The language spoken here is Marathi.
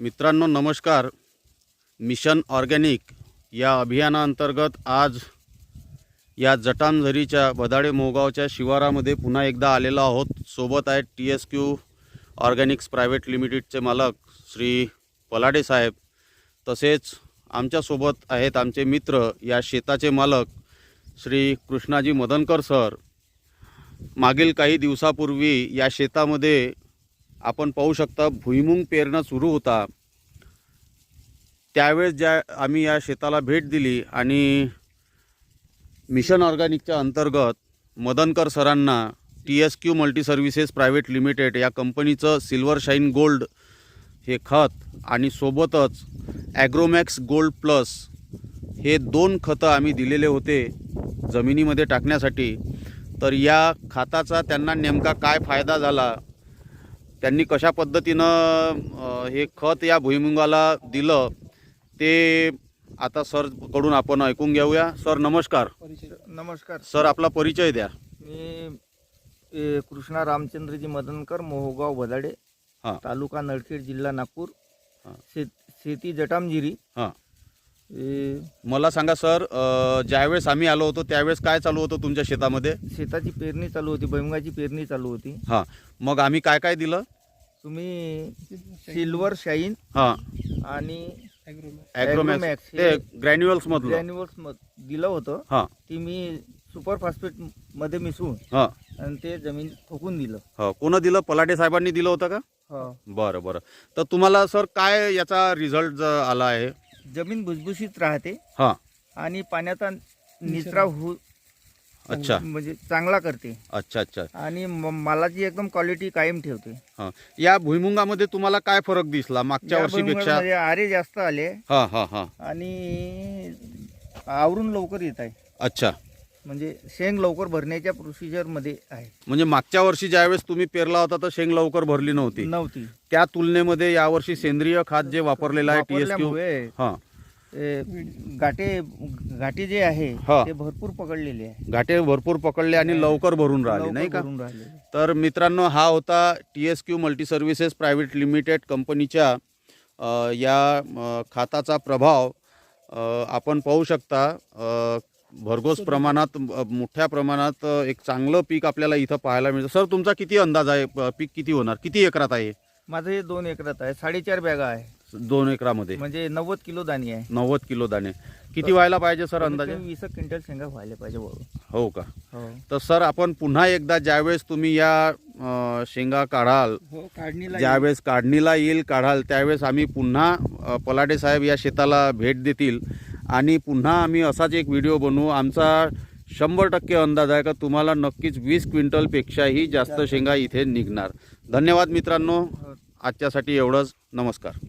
मित्रांनो नमस्कार. मिशन ऑर्गॅनिक या अभियानाअंतर्गत आज या जटांझरीच्या बदाडे मोगावच्या शिवारामध्ये पुन्हा एकदा आलेलो आहोत. सोबत आहेत T S Q organics private लिमिटेडचे मालक श्री पलाडे साहेब. तसेच आमच्यासोबत आहेत आमचे मित्र या शेताचे मालक श्री कृष्णाजी मदनकर सर. मागील काही दिवसापूर्वी या शेतामध्ये आपण पाहू शकता भुईमुंग पेरणं सुरू होता. त्यावेळेस ज्या आम्ही या शेताला भेट दिली आणि मिशन ऑर्गॅनिकच्या अंतर्गत मदनकर सरांना T S Q multi services private limited या कंपनीचं सिल्वर शाईन गोल्ड हे खत आणि सोबतच ॲग्रोमॅक्स गोल्ड प्लस हे दोन खतं आम्ही दिलेले होते जमिनीमध्ये टाकण्यासाठी. तर या खताचा त्यांना नेमका काय फायदा झाला? त्यांनी कशा पद्धतीनं हे खत या भुईमुगाला दिलं ते आता सरकडून आपण ऐकून घेऊया. सर नमस्कार. नमस्कार. सर आपला परिचय द्या. मी कृष्णा रामचंद्रजी मदनकर मोहोगाव बदाडे हां. तालुका नळखेड जिल्हा नागपूर हां. शेत जटामजिरी हां. मला सांगा सर ज्यावेळेस आम्ही आलो होतो त्यावेळेस काय चालू होतं तुमच्या शेतामध्ये? शेताची पेरणी चालू होती भैमुगाची पेरणी चालू होती. हां. मग आम्ही काय काय दिलं? तुम्ही सिल्वर शाईन हां. आणि ॲग्रोमॅक्स Agromax. ते हे ग्रॅन्युअल्समधलं. ग्रॅन्युअल्स दिलं होतं. हां. ती मी सुपर फॉस्फेटमध्ये मिसळून हां. आणि ते जमीन ठोकून दिलं. हो. कोणं दिलं? पलाटे साहेबांनी दिलं होतं का? हो. बरं बरं. तर तुम्हाला सर काय याचा रिझल्ट आला आहे? जमीन भुसभुशीत राहते हां. आणि पाण्याचा निचरा हो अच्छा. म्हणजे चांगला करते. अच्छा अच्छा. आणि म- मालाची एकदम क्वालिटी कायम ठेवते. हां. या भुईमुगामध्ये तुम्हाला काय फरक दिसला मागच्या या वर्षीपेक्षा? भुईमुगामध्ये आरे जास्त आले. हां हां हां. आणि आवरून लवकर येत आहे. अच्छा. म्हणजे शेंग लवकर भरण्याच्या प्रोसिजरमध्ये आहे. म्हणजे मागच्या वर्षी ज्यावेळेस तुम्ही पेरला होता तर शेंग लवकर भरली नव्हती. नव्हती. त्या तुलनेमध्ये यावर्षी सेंद्रिय खत जे वापरलेलं आहे टी एस क्यू हां. गाठे गाठी जे आहे. ते भरपूर पकडलेले आहे. घाटे भरपूर पकडले आणि लवकर भरून राहिले नाही का? तर मित्रांनो हा होता T S Q multi services private limited कंपनीच्या या खाताचा प्रभाव. आपण पाहू शकता भरघोस प्रमाणात मोठ्या प्रमाणात एक चांगलं पीक आपल्याला इथं पाहायला मिळतं. सर तुमचा किती अंदाज आहे? पीक किती होणार? किती एकरात आहे? माझं हे दोन एकरात आहे. साडेचार बॅगा आहे. दोन एकरामध्ये. म्हणजे नव्वद किलो दाणी आहे. नव्वद किलो दाणे. किती व्हायला पाहिजे सर अंदाजे? कमीत कमी वीस एक क्विंटल शेंगा व्हायला पाहिजे बरोबर हो का? हो. तर सर आपण पुन्हा एकदा ज्यावेळेस तुम्ही या अ, शेंगा काढाल हो काढणीला ज्यावेळेस काढणीला येईल काढाल त्यावेळेस आम्ही पुन्हा अ, पलाटे साहेब या शेताला भेट देतील. आणि पुन्हा आम्ही असाच एक व्हिडिओ बनवू. आमचा शंभर टक्के अंदाज आहे का तुम्हाला नक्कीच वीस क्विंटलपेक्षाही जास्त शेंगा इथे निघणार. धन्यवाद मित्रांनो. आजच्यासाठी एवढंच. नमस्कार.